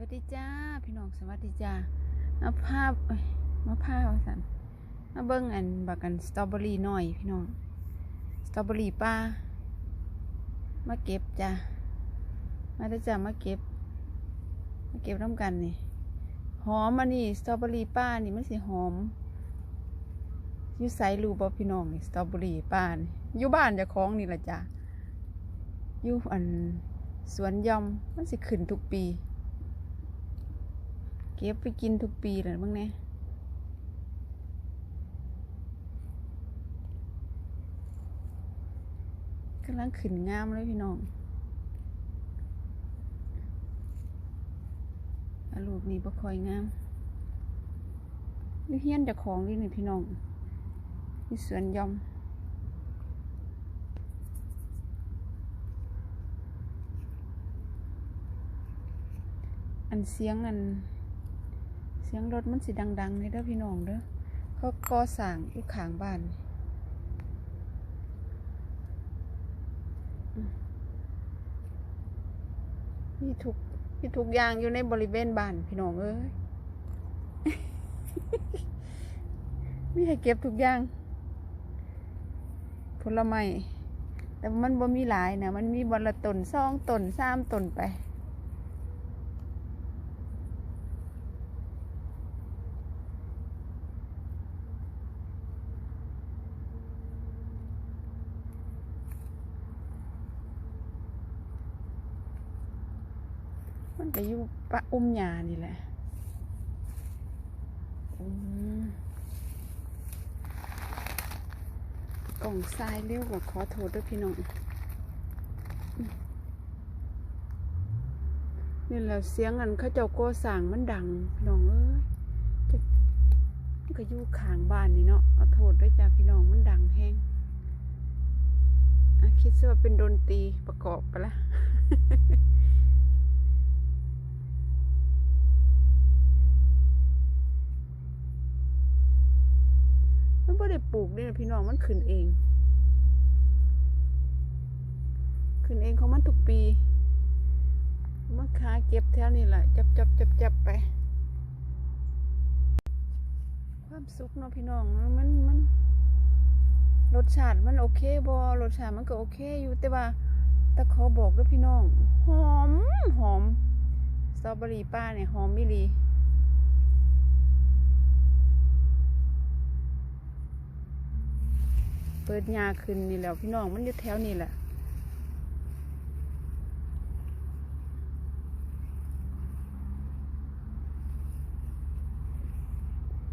วัสดีจ้าพี่น้องสวัสดีจ้ามาภาพเอ้ยมาภาพว่าสันมาเบิ้งอันบักกันสตรอเบอรี่หน่อยพี่น้องสตรอเบอรี่ป้ามาเก็บจ้ามาได้จ้ามาเก็บมาเก็บน้ำกันนี่หอมอันนี้สตรอเบอรี่ป้านี่มันสิหอมอยู่ไสรูบ่พี่น้องนี่สตรอเบอรี่ป้านี่อยู่บ้านจะคล้องนี่แหละจ้าอยู่อันสวนยอมมันสิขึ้นทุกปี เก็บไปกินทุกปีเลยบ้างเนี่ยกำลังขึ้นงามเลยพี่น้องอาลูกนี่บ่คอยงามนี่เฮียนจากของนี่นี่พี่น้องนี่สวนยอมอันเสียงอัน สียงรถมันสิดังๆเลยเด้อพี่น้องเด้อเขาก่อสร้างอยู่ข้างบ้านมีทุกมีทุกอย่างอยู่ในบริเวณบ้านพี่น้องเอ้ยมีให้เก็บทุกอย่าง ผลไม้แต่มันบ่มีหลายนะมันมีบนละตนสองตนสามตนไป มันก็อยู่ปะอุ้มยานี่แหละกล่องทรายเร็วกว่าขอโทษด้วยพี่น้องนี่แหละเสียงอันเขาเจ้าโกสร้างมันดังพี่น้องเอ้ยก็อยู่ขางบ้านนี่เนาะขอโทษด้วยจ้าพี่น้องมันดังแห้งคิดซะว่าเป็นดนตรีประกอบไปละ ไม่ได้ปลูกเนี่ยพี่น้องมันขึ้นเอง ขึ้นเองของมันทุกปีมะขาเก็บแถวนี่แหละจับจับจับจับไป ความสุขเนาะพี่น้องมันมันรสชาติมันโอเคบอรสชาติมันก็โอเคอยู่แต่ว่าแต่ขอบอกด้วยพี่น้อง หอมหอมสตรอเบอรี่ป้าเนี่ยหอมมิลี เปิดยาขึ้นนี่แล้วพี่น้องมันอยู่แถวนี่แหละ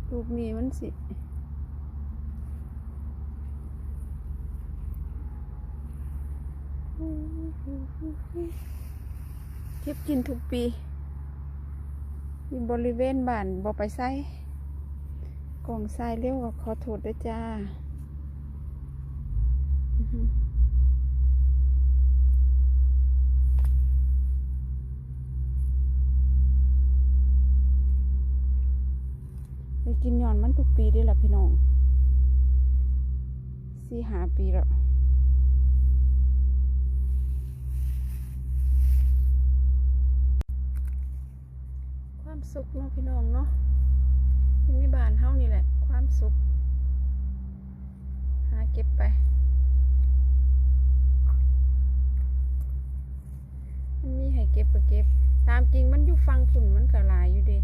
ลูกนี้มันสิเก็บกินทุกปีอยู่บริเวณบ้านบ่ไปใส่กล่องทรายเร็วก็ขอโทษด้วยจ้า อือฮึไป กินย้อนมันทุกปีเด้ล่ะพี่น้องสี่หาปีแล้วความสุขเนาะพี่น้องเนาะอยู่ในบ้านเฮานี่แหละ ความสุข หาเก็บไปมันมีให้เก็บก็เก็บ ตามจริงมันอยู่ฟังฝุ่นมันก็หลายอยู่เดี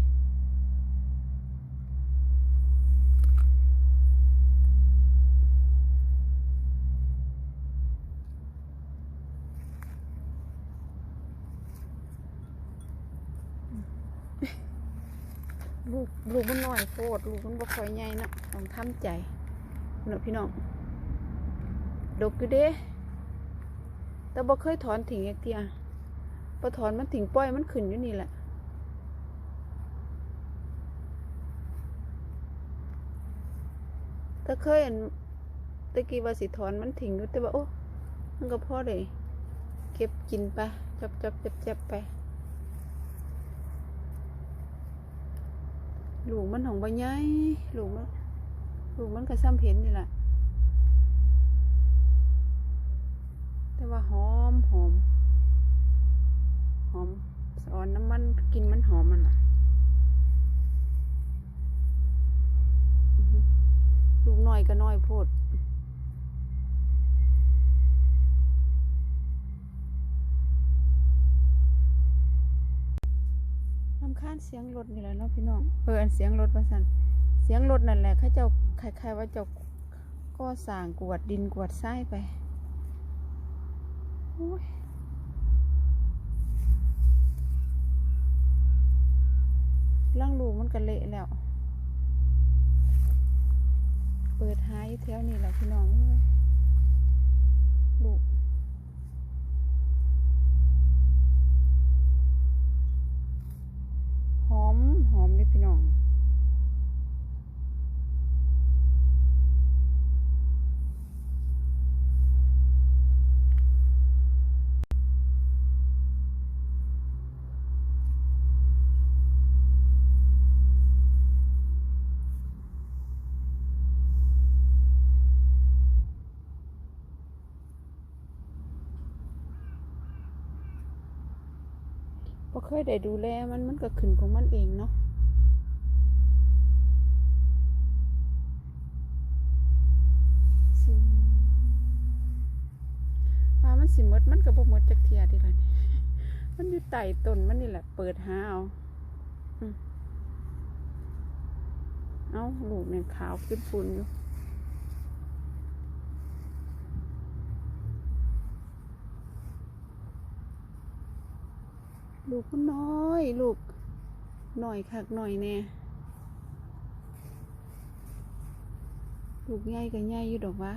ลูกลูกมันน้อยโพดลูกมันบ่ค่อยใหญ่นะต้องทำใจเนาะพี่น้องดกอยู่เด้ แต่บ่เคยถอนถิ่งอีกเทียพอถอนมันถิ่งปล่อยมันขึ้นอยู่นี่แหละถ้าเคยอันตะกี้ว่าสิถอนมันถิ่งอยู่แต่ว่าโอ้มันก็พอเลยเก็บกินไปจับจับจับจับไป ลูกมันของใบไงลูกมันลูกมันก็ซ้ำเห็นนี่แหละแต่ว่าหอมหอมหอมสอนน้ำมันกินมันหอมมันล่ะลูกน้อยก็น้อยโพดำคาญเสียงรถนี่แหละเนาะพี่น้องเอออันเสียงรถว่าสันเสียงรถนั่นแหละเขาเจ้าคล้ายๆว่าเจ้าก็สางกวาดดินกวาดทรายไปโอ้ยล่างลูกมันก็เละแล้ว เปิดหายแถวนี้แหละพี่น้องเอ้ยลูก หอมหอมเลยพี่น้อง พอเคยได้ดูแลมันมันก็ขึ้นของมันเองเนาะสิว่ามันสิมดมันก็บ่มดจักเทียดีล่ะนี่มันอยู่ใต้ต้นมันนี่แหละ เปิดหาเอาเอาลูกเนี่ยขาวขึ้นฝุ่นอยู่ ลูกนน้อย ลูกหน่อยคักหน่อยแน่ลูกใหญ่ก็ใหญ่อยู่ดอกวะ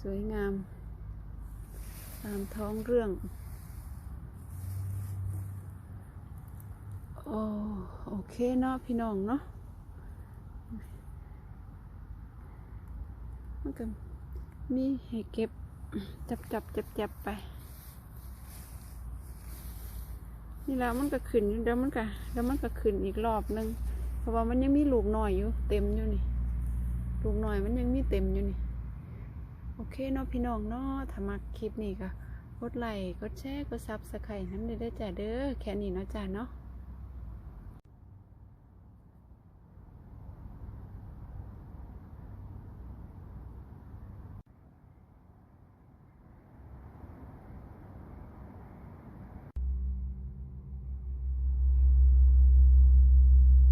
สวยงาม ตามท้องเรื่อง โอโอเคเนาะพี่น้องเนาะมันก็มีให้เก็บ จับจับจับจับไป นี่แล้วมันก็ขึ้นอยู่เดี๋ยวมันก็เดี๋ยวมันก็ขึ้นอีกรอบนึง เพราะว่ามันยังมีลูกหน้อยอยู่ เต็มอยู่นี่ ลูกหน้อยมันยังมีเต็มอยู่นี่ โอเคเนาะพี่น้องเนาะถ้ามักคลิปนี้ก็กดไลค์กดแชร์กดซับสไครต์น้ำเด้อจ้าเด้อแค่นี้เนาะจ้าเนาะ